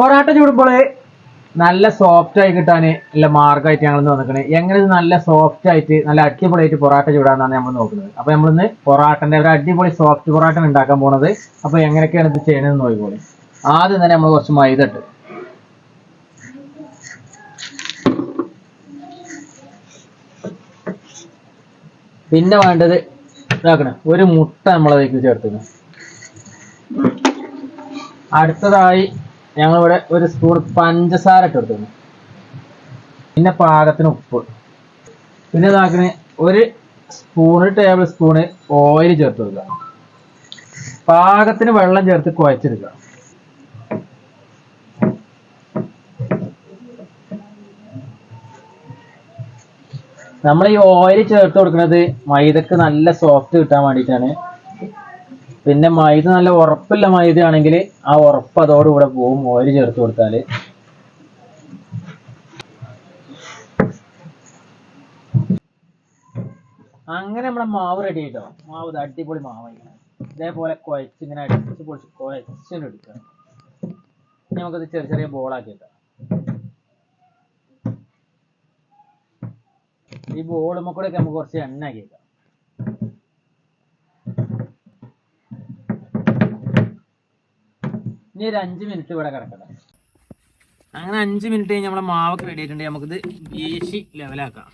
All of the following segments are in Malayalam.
പൊറാട്ട ചൂടുമ്പോൾ നല്ല സോഫ്റ്റ് ആയി കിട്ടാൻ നല്ല മാർഗമായിട്ട് ഞങ്ങൾ വന്നിക്കണേ എങ്ങനെ നല്ല സോഫ്റ്റ് ആയിട്ട് നല്ല അടിപൊളിയായിട്ട് പൊറാട്ട ചൂടാന്നാണ് നമ്മൾ നോക്കുന്നത്. അപ്പൊ നമ്മളിന്ന് പൊറാട്ടന്റെ ഒരു അടിപൊളി സോഫ്റ്റ് പൊറാട്ട ഉണ്ടാക്കാൻ പോണത്. അപ്പൊ എങ്ങനെയൊക്കെയാണ് ഇത് ചെയ്യണമെന്ന് നോക്കിക്കോളി. ആദ്യം തന്നെ നമ്മൾ കുറച്ച് മൈദ ഇട്ട്. പിന്നെ വേണ്ടത് ഇതാക്കണം ഒരു മുട്ട നമ്മളതിലേക്ക് ചേർത്തുന്നു അടുത്തതായി ഞങ്ങളിവിടെ ഒരു സ്പൂൺ പഞ്ചസാര ഇട്ട് കൊടുത്തു പിന്നെ പാകത്തിന് ഉപ്പ്. പിന്നെ നാക്കിന് ഒരു സ്പൂൺ ടേബിൾ സ്പൂണ് ഓയിൽ ചേർത്ത് കൊടുക്കുക. പാകത്തിന് വെള്ളം ചേർത്ത് കുഴച്ചെടുക്കുക നമ്മൾ ഈ ഓയിൽ ചേർത്ത് കൊടുക്കുന്നത് മൈദക്ക് നല്ല സോഫ്റ്റ് കിട്ടാൻ വേണ്ടിയിട്ടാണ്. പിന്നെ മൈദ നല്ല ഉറപ്പില്ല മൈദ ആണെങ്കിൽ ആ ഉറപ്പ് അതോടുകൂടെ പോകും ഓയിൽ ചേർത്ത് കൊടുത്താൽ അങ്ങനെ നമ്മുടെ മാവ് റെഡി ആയിട്ടോ? മാവ് അടിപൊളി മാവായി ഇതേപോലെ കുഴച്ച് ഇങ്ങനെ അടിച്ച് പൊളിച്ച് കുഴച്ചിട്ട് എടുക്കുക. നമുക്കത് ചെറിയ ചെറിയ ബോളാക്കി ഈ ബോളുമ്മ കൂടെ നമുക്ക് കുറച്ച് എണ്ണ ആക്കി വെക്കാം ഇനി ഒരു അഞ്ച് മിനിറ്റ് ഇവിടെ കിടക്കട്ടെ. അങ്ങനെ അഞ്ച് മിനിറ്റ് കഴിഞ്ഞ് നമ്മളെ മാവൊക്കെ റെഡി ആയിട്ടുണ്ട്. നമുക്കിത് വീശി ലെവലാക്കാം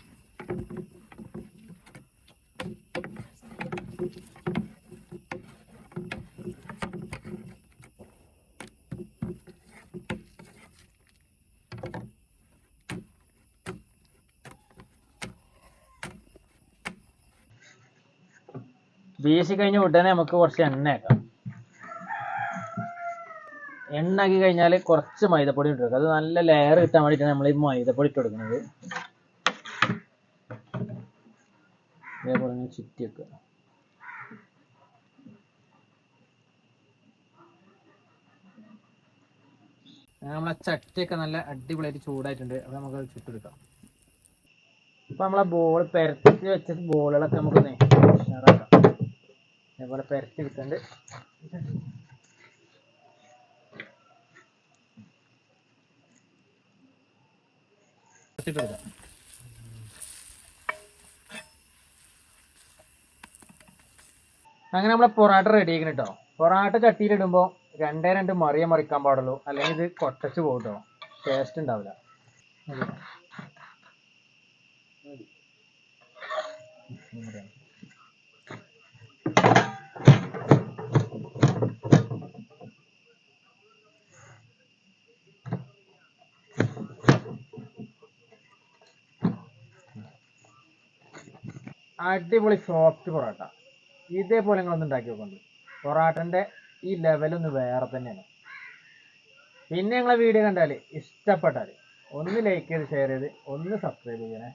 വീശി കഴിഞ്ഞ് ഉടനെ നമുക്ക് കുറച്ച് എണ്ണ ആക്കാം. എണ്ണ ആക്കി കഴിഞ്ഞാൽ കുറച്ച് മൈദപ്പൊടി ഇട്ട് കൊടുക്കുക. അത് നല്ല ലെയർ കിട്ടാൻ വേണ്ടിയിട്ടാണ് നമ്മൾ ഈ മൈദപ്പൊടി ഇട്ട് കൊടുക്കുന്നത്. ഇതേപോലെ ഇങ്ങനെ ചുറ്റി വെക്കുക. നമ്മളെ ചട്ടിയൊക്കെ നല്ല അടിപൊളിയായിട്ട് ചൂടായിട്ടുണ്ട്. അപ്പൊ നമുക്ക് അത് ചുട്ടെടുക്കാം. ഇപ്പൊ നമ്മളെ ബോൾ പെരത്തി വെച്ച ബോളുകളൊക്കെ നമുക്ക് ഉഷാറാക്കാം അതേപോലെ പെരത്തി എടുക്കാം അങ്ങനെ നമ്മളെ പൊറാട്ട റെഡി ആക്കണം കേട്ടോ പൊറാട്ട ചട്ടിയിലിടുമ്പോ രണ്ടേ രണ്ട് മറിയ മറിക്കാൻ പാടുള്ളൂ. അല്ലെങ്കിൽ ഇത് കൊട്ടച്ച് പോകും കേട്ടോ ടേസ്റ്റ് ഉണ്ടാവില്ല. അടിപൊളി സോഫ്റ്റ് പൊറോട്ട. ഇതേപോലെ നിങ്ങളൊന്ന് ഉണ്ടാക്കി നോക്കുന്നത് പൊറോട്ടന്റെ ഈ ലെവലൊന്ന് വേറെ തന്നെയാണ്. പിന്നെ ഞങ്ങളെ വീഡിയോ കണ്ടാൽ ഇഷ്ടപ്പെട്ടാൽ ഒന്ന് ലൈക്ക് ചെയ്ത് ഷെയർ ചെയ്ത് ഒന്ന് സബ്സ്ക്രൈബ് ചെയ്യണേ.